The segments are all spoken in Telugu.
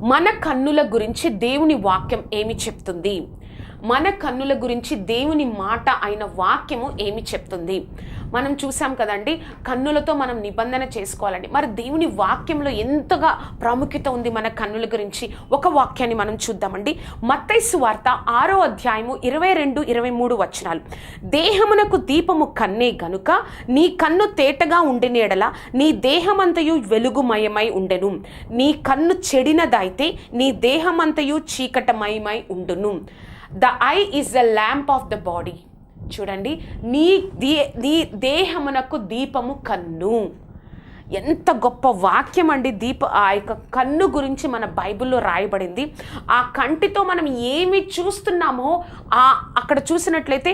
మన కన్నుల గురించి దేవుని వాక్యం ఏమి చెప్తుంది? మన కన్నుల గురించి దేవుని మాట అయిన వాక్యము ఏమి చెప్తుంది? మనం చూసాం కదండి కన్నులతో మనం నిబంధన చేసుకోవాలండి. మరి దేవుని వాక్యంలో ఎంతగా ప్రాముఖ్యత ఉంది మన కన్నుల గురించి? ఒక వాక్యాన్ని మనం చూద్దామండి. మత్తైసు వార్త ఆరో అధ్యాయము ఇరవై రెండు ఇరవై మూడు వచనాలు. దేహమునకు దీపము కన్నే గనుక నీ కన్ను తేటగా ఉండినేడల నీ దేహమంతయు వెలుగుమయమై ఉండెను. నీ కన్ను చెడినదైతే నీ దేహమంతయు చీకటమయమై ఉండును. The eye is the lamp of the body చూడండి. నీ దే నీ దేహమునకు దీపము కన్ను. ఎంత గొప్ప వాక్యం అండి దీప ఆ యొక్క కన్ను గురించి మన బైబిల్లో రాయబడింది. ఆ కంటితో మనం ఏమి చూస్తున్నామో ఆ అక్కడ చూసినట్లయితే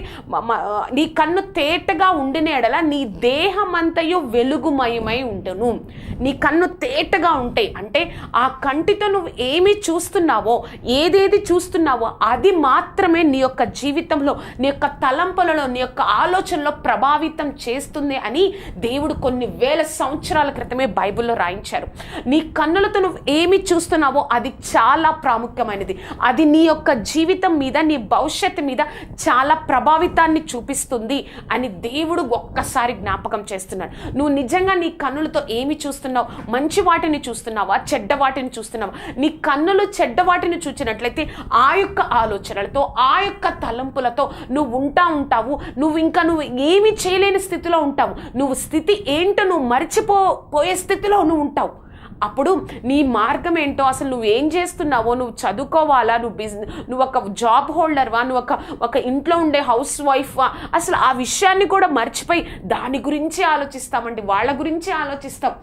నీ కన్ను తేటగా ఉండిన ఎడల నీ అంతయో వెలుగుమయమై ఉండను. నీ కన్ను తేటగా ఉంటే అంటే ఆ కంటితో నువ్వు ఏమి చూస్తున్నావో ఏదేది చూస్తున్నావో అది మాత్రమే నీ యొక్క జీవితంలో నీ యొక్క తలంపులలో నీ యొక్క ఆలోచనలో ప్రభావితం చేస్తుంది అని దేవుడు కొన్ని వేల సంవత్సరాల క్రితమే బైబిల్లో రాయించారు. నీ కన్నులతో నువ్వు ఏమి చూస్తున్నావో అది చాలా ప్రాముఖ్యమైనది. అది నీ యొక్క జీవితం మీద నీ భవిష్యత్తు మీద చాలా ప్రభావితాన్ని చూపిస్తుంది అని దేవుడు ఒక్కసారి జ్ఞాపకం చేస్తున్నాడు. నువ్వు నిజంగా నీ కన్నులతో ఏమి చూస్తున్నావు? మంచి వాటిని చూస్తున్నావా? చెడ్డ వాటిని చూస్తున్నావా? నీ కన్నులు చెడ్డ వాటిని చూచినట్లయితే ఆ యొక్క ఆలోచనలతో ఆ యొక్క తలంపులతో నువ్వు ఉంటా ఉంటావు. నువ్వు ఇంకా నువ్వు ఏమి చేయలేని స్థితిలో ఉంటావు. నువ్వు స్థితి ఏంటో నువ్వు మర్చిపో పోయే స్థితిలో నువ్వు ఉంటావు. అప్పుడు నీ మార్గం ఏంటో అసలు నువ్వు ఏం చేస్తున్నావో నువ్వు చదువుకోవాలా నువ్వు బిజినెస్ నువ్వు ఒక జాబ్ హోల్డర్వా నువ్వు ఒక ఒక ఇంట్లో ఉండే హౌస్ వైఫ్వా అసలు ఆ విషయాన్ని కూడా మర్చిపోయి దాని గురించే ఆలోచిస్తామండి వాళ్ళ గురించే ఆలోచిస్తాం.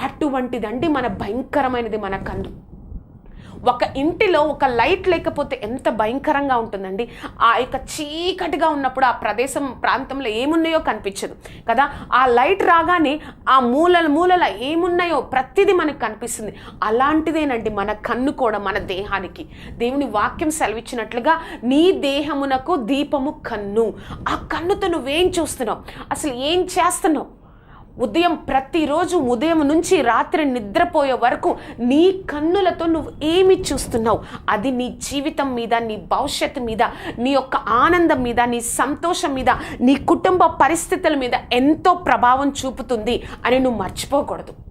అటువంటిదండి మన భయంకరమైనది మన కన్ను. ఒక ఇంటిలో ఒక లైట్ లేకపోతే ఎంత భయంకరంగా ఉంటుందండి? ఆ యొక్క చీకటిగా ఉన్నప్పుడు ఆ ప్రదేశం ప్రాంతంలో ఏమున్నాయో కనిపించదు కదా? ఆ లైట్ రాగానే ఆ మూలల మూలల ఏమున్నాయో ప్రతిదీ మనకు కనిపిస్తుంది. అలాంటిదేనండి మన కన్ను కూడా మన దేహానికి. దేవుని వాక్యం సెలవిచ్చినట్లుగా నీ దేహమునకు దీపము కన్ను. ఆ కన్నుతో నువ్వేం చూస్తున్నావు? అసలు ఏం చేస్తున్నావు? ఉదయం ప్రతిరోజు ఉదయం నుంచి రాత్రి నిద్రపోయే వరకు నీ కన్నులతో నువ్వు ఏమి చూస్తున్నావు? అది నీ జీవితం మీద నీ భవిష్యత్తు మీద నీ యొక్క ఆనందం మీద నీ సంతోషం మీద నీ కుటుంబ పరిస్థితుల మీద ఎంతో ప్రభావం చూపుతుంది అని నువ్వు మర్చిపోకూడదు.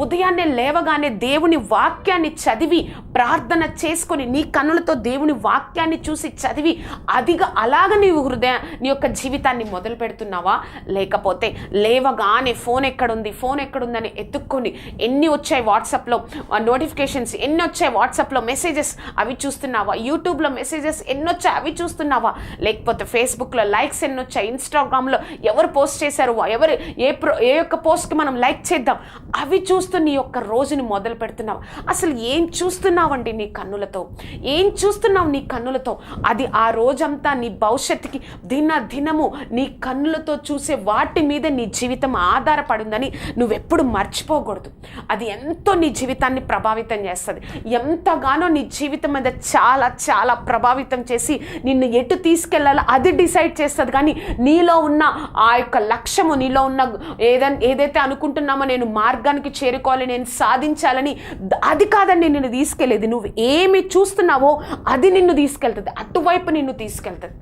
ఉదయాన్నే లేవగానే దేవుని వాక్యాన్ని చదివి ప్రార్థన చేసుకొని నీ కన్నులతో దేవుని వాక్యాన్ని చూసి చదివి అదిగా అలాగ నీవు హృదయ నీ యొక్క జీవితాన్ని మొదలు పెడుతున్నావా? లేకపోతే లేవగానే ఫోన్ ఎక్కడుంది? ఫోన్ ఎక్కడుందని ఎత్తుక్కొని ఎన్ని వచ్చాయి వాట్సాప్లో నోటిఫికేషన్స్ ఎన్ని వచ్చాయి వాట్సాప్లో మెసేజెస్ అవి చూస్తున్నావా? యూట్యూబ్లో మెసేజెస్ ఎన్ని వచ్చాయి అవి చూస్తున్నావా? లేకపోతే ఫేస్బుక్లో లైక్స్ ఎన్ని వచ్చాయి? ఇన్స్టాగ్రామ్లో ఎవరు పోస్ట్ చేశారు? ఎవరు ఏ ప్రో ఏ యొక్క పోస్ట్కి మనం లైక్ చేద్దాం? అవి చూస్తూ నీ యొక్క రోజుని మొదలు పెడుతున్నావు. అసలు ఏం చూస్తున్నావండి నీ కన్నులతో? ఏం చూస్తున్నావు నీ కన్నులతో? అది ఆ రోజంతా నీ భవిష్యత్తుకి దిన దినము నీ కన్నులతో చూసే వాటి మీద నీ జీవితం ఆధారపడిందని నువ్వెప్పుడు మర్చిపోకూడదు. అది ఎంతో నీ జీవితాన్ని ప్రభావితం చేస్తుంది. ఎంతగానో నీ జీవితం మీద చాలా చాలా ప్రభావితం చేసి నిన్ను ఎటు తీసుకెళ్ళాలో అది డిసైడ్ చేస్తుంది. కానీ నీలో ఉన్న ఆ యొక్క లక్ష్యము నీలో ఉన్న ఏదైనా ఏదైతే అనుకుంటున్నామో నేను మార్గానికి చేరుకోవాలి నేను సాధించాలని అది కాదండి నిన్ను తీసుకెళ్ళేది నువ్వు ఏమి చూస్తున్నావో అది నిన్ను తీసుకెళ్తుంది. అటువైపు నిన్ను తీసుకెళ్తుంది.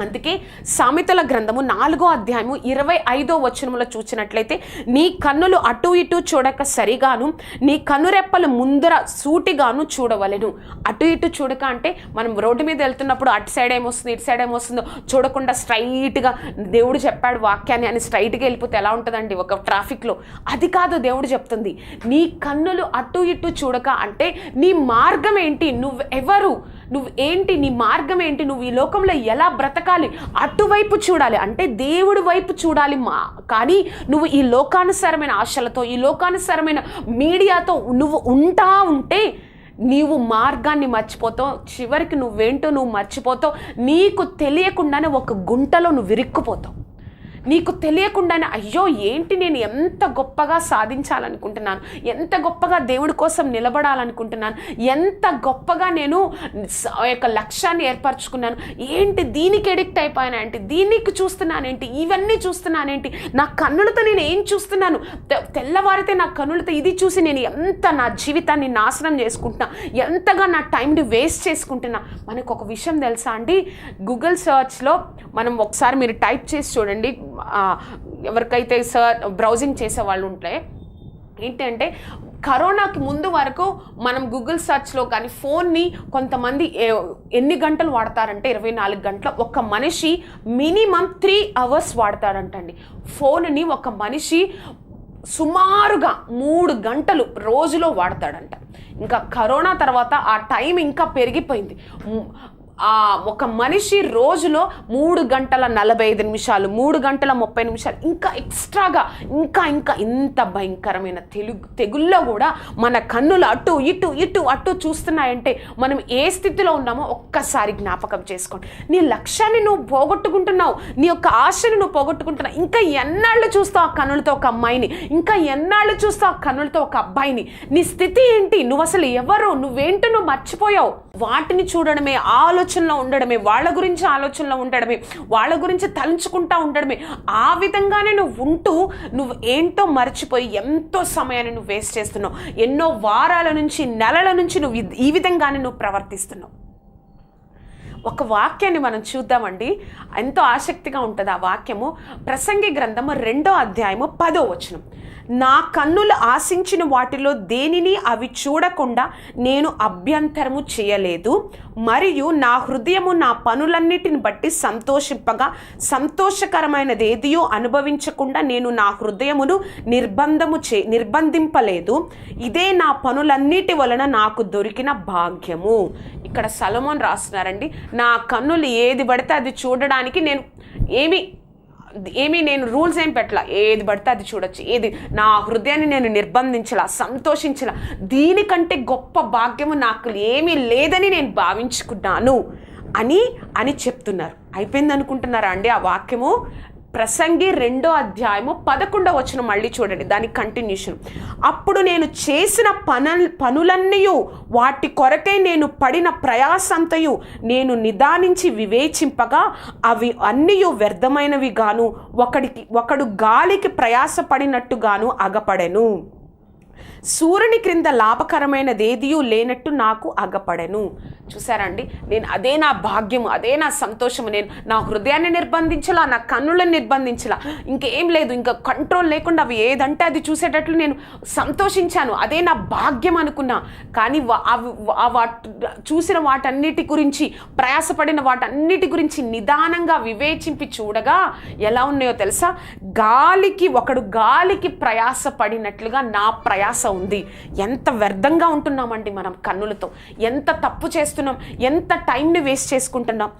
అందుకే సామెతల గ్రంథము నాలుగో అధ్యాయము ఇరవై ఐదో వచనములో చూసినట్లయితే నీ కన్నులు అటు ఇటు చూడక సరిగాను నీ కనురెప్పలు ముందర సూటిగాను చూడవలెను. అటు ఇటు చూడక అంటే మనం రోడ్డు మీద వెళ్తున్నప్పుడు అటు సైడ్ ఏమొస్తుంది ఇటు సైడ్ ఏమొస్తుందో చూడకుండా స్ట్రైట్గా దేవుడు చెప్పాడు వాక్యాన్ని అని స్ట్రైట్గా వెళ్ళిపోతే ఎలా ఉంటుందండి ఒక ట్రాఫిక్లో? అది కాదు దేవుడు చెప్తుంది. నీ కన్నులు అటు ఇటు చూడక అంటే నీ మార్గం ఏంటి? నువ్వు ఎవరు నువ్వు ఏంటి నీ మార్గం ఏంటి నువ్వు ఈ లోకంలో ఎలా బ్రతకాలి అటువైపు చూడాలి. అంటే దేవుడి వైపు చూడాలి మా. కానీ నువ్వు ఈ లోకానుసారమైన ఆశలతో ఈ లోకానుసారమైన మీడియాతో నువ్వు ఉంటా ఉంటే నీవు మార్గాన్ని మర్చిపోతావు. చివరికి నువ్వేంటో నువ్వు మర్చిపోతావు. నీకు తెలియకుండానే ఒక గుంటలో నువ్వు విరిక్కుపోతావు. నీకు తెలియకుండానే అయ్యో ఏంటి నేను ఎంత గొప్పగా సాధించాలనుకుంటున్నాను? ఎంత గొప్పగా దేవుడి కోసం నిలబడాలనుకుంటున్నాను? ఎంత గొప్పగా నేను స- యొక్క లక్ష్యాన్ని ఏర్పరచుకున్నాను? ఏంటి దీనికి ఎడిక్ట్ అయిపోయానేంటి దీనికి చూస్తున్నానేంటి ఇవన్నీ చూస్తున్నానేంటి నా కన్నులతో నేను ఏం చూస్తున్నాను? తెల్లవారితే నా కన్నులతో ఇది చూసి నేను ఎంత నా జీవితాన్ని నాశనం చేసుకుంటున్నా? ఎంతగా నా టైంని వేస్ట్ చేసుకుంటున్నా? మనకు ఒక విషయం తెలుసా అండి? గూగుల్ సర్చ్లో మనం ఒకసారి మీరు టైప్ చేసి చూడండి. ఎవరికైతే సర్ బ్రౌజింగ్ చేసే వాళ్ళు ఉంటే ఏంటంటే కరోనాకి ముందు వరకు మనం గూగుల్ సెర్చ్లో కానీ ఫోన్ని కొంతమంది ఏ- ఎన్ని గంటలు వాడతారంటే ఇరవై నాలుగు గంటలు ఒక మనిషి మినిమం త్రీ అవర్స్ వాడతారంటండి. ఫోన్ని ఒక మనిషి సుమారుగా మూడు గంటలు రోజులో వాడతాడంట. ఇంకా కరోనా తర్వాత ఆ టైం ఇంకా పెరిగిపోయింది. ఒక మనిషి రోజులో మూడు గంటల నలభై ఐదు నిమిషాలు మూడు గంటల ముప్పై నిమిషాలు ఇంకా ఎక్స్ట్రాగా ఇంకా ఇంకా ఇంత భయంకరమైన తెలుగు తెగుల్లో కూడా మన కన్నులు అటు ఇటు ఇటు అటు చూస్తున్నాయంటే మనం ఏ స్థితిలో ఉన్నామో ఒక్కసారి జ్ఞాపకం చేసుకోండి. నీ లక్ష్యాన్ని నువ్వు పోగొట్టుకుంటున్నావు నీ యొక్క ఆశని నువ్వు పోగొట్టుకుంటున్నావు ఇంకా ఎన్నాళ్ళు చూస్తావు ఆ కన్నులతో ఒక అమ్మాయిని ఇంకా ఎన్నాళ్ళు చూస్తావు ఆ కన్నులతో ఒక అబ్బాయిని నీ స్థితి ఏంటి? నువ్వు అసలు ఎవరు? నువ్వేంటో? నువ్వు మర్చిపోయావు. వాటిని చూడడమే ఆలోచన ఆలోచనలో ఉండడమే వాళ్ళ గురించి ఆలోచనలో ఉండడమే వాళ్ళ గురించి తలుచుకుంటా ఉండడమే. ఆ విధంగానే నువ్వు ఉంటూ నువ్వు ఏంటో మర్చిపోయి ఎంతో సమయాన్ని నువ్వు వేస్ట్ చేస్తున్నావు. ఎన్నో వారాల నుంచి నెలల నుంచి నువ్వు ఈ విధంగానే నువ్వు ప్రవర్తిస్తున్నావు. ఒక వాక్యాన్ని మనం చూద్దామండి. ఎంతో ఆసక్తిగా ఉంటుంది ఆ వాక్యము. ప్రసంగి గ్రంథము రెండో అధ్యాయము పదో వచనం. నా కన్నులు ఆశించిన వాటిలో దేనిని అవి చూడకుండా నేను అభ్యంతరము చేయలేదు. మరియు నా హృదయము నా పనులన్నిటిని బట్టి సంతోషింపగా సంతోషకరమైనది ఏదియో అనుభవించకుండా నేను నా హృదయమును నిర్బంధము చే నిర్బంధింపలేదు. ఇదే నా పనులన్నిటి వలన నాకు దొరికిన భాగ్యము. ఇక్కడ సలమోన్ రాస్తున్నారండి నా కన్నులు ఏది పడితే అది చూడడానికి నేను ఏమి ఏమీ నేను రూల్స్ ఏం పెట్టలా. ఏది పడితే అది చూడొచ్చు. ఏది నా హృదయాన్ని నేను నిర్బంధించలా సంతోషించలా. దీనికంటే గొప్ప భాగ్యము నాకు ఏమీ లేదని నేను భావించుకున్నాను అని అని చెప్తున్నారు. అయిపోయింది అనుకుంటున్నారా అండి ఆ వాక్యము? ప్రసంగి రెండో అధ్యాయము పదకొండవ వచనం మళ్ళీ చూడండి దాని కంటిన్యూషన్ అప్పుడు నేను చేసిన పన పనులన్నీ వాటి కొరకై నేను పడిన ప్రయాసంతయు నేను నిదానించి వివేచింపగా అవి అన్నీ వ్యర్థమైనవి గాను ఒకడికి ఒకడు గాలికి ప్రయాసపడినట్టుగాను అగపడెను. సూర్యుని క్రింద లాభకరమైనది ఏదియూ లేనట్టు నాకు అగపడను. చూసారండి నేను అదే నా భాగ్యము అదే నా సంతోషము. నేను నా హృదయాన్ని నిర్బంధించలా నా కన్నులను నిర్బంధించలా. ఇంకేం లేదు ఇంకా కంట్రోల్ లేకుండా అవి ఏదంటే అది చూసేటట్లు నేను సంతోషించాను. అదే నా భాగ్యం అనుకున్నా. కానీ వా- అవి చూసిన వాటన్నిటి గురించి ప్రయాసపడిన వాటన్నిటి గురించి నిదానంగా వివేచింపి చూడగా ఎలా ఉన్నాయో తెలుసా? గాలికి ఒకడు గాలికి ప్రయాసపడినట్లుగా నా ప్రయాస ఉంది. ఎంత వ్యర్థంగా ఉంటున్నామండి మనం కన్నులతో? ఎంత తప్పు చేస్తున్నాం? ఎంత టైంని వేస్ట్ చేసుకుంటున్నాం?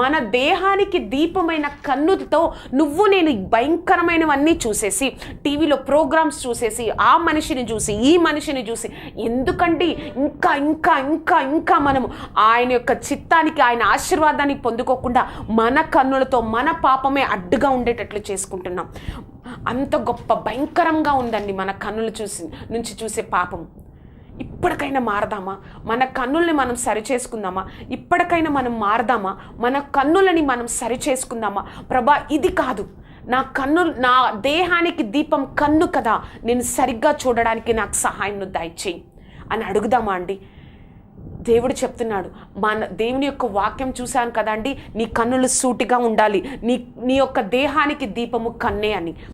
మన దేహానికి దీపమైన కన్నుతో నువ్వు నేను భయంకరమైనవన్నీ చూసేసి టీవీలో ప్రోగ్రామ్స్ చూసేసి ఆ మనిషిని చూసి ఈ మనిషిని చూసి ఎందుకండి ఇంకా ఇంకా ఇంకా ఇంకా మనము ఆయన యొక్క చిత్తానికి ఆయన ఆశీర్వాదానికి పొందుకోకుండా మన కన్నులతో మన పాపమే అడ్డుగా ఉండేటట్లు చేసుకుంటున్నాం. అంత గొప్ప భయంకరంగా ఉందండి మన కన్నులు చూసి నుంచి చూసే పాపం. ఇప్పటికైనా మారదామా? మన కన్నుల్ని మనం సరి చేసుకుందామా ఇప్పటికైనా మనం మారదామా? మన కన్నులని మనం సరి చేసుకుందామా ప్రభా ఇది కాదు. నా కన్ను నా దేహానికి దీపం కన్ను కదా. నేను సరిగ్గా చూడడానికి నాకు సహాయం దయచేయి. అని అడుగుదామా అండి? దేవుడు చెప్తున్నాడు మన దేవుని యొక్క వాక్యం చూశాను కదండి నీ కన్నులు సూటిగా ఉండాలి. నీ నీ యొక్క దేహానికి దీపము కన్నే అని.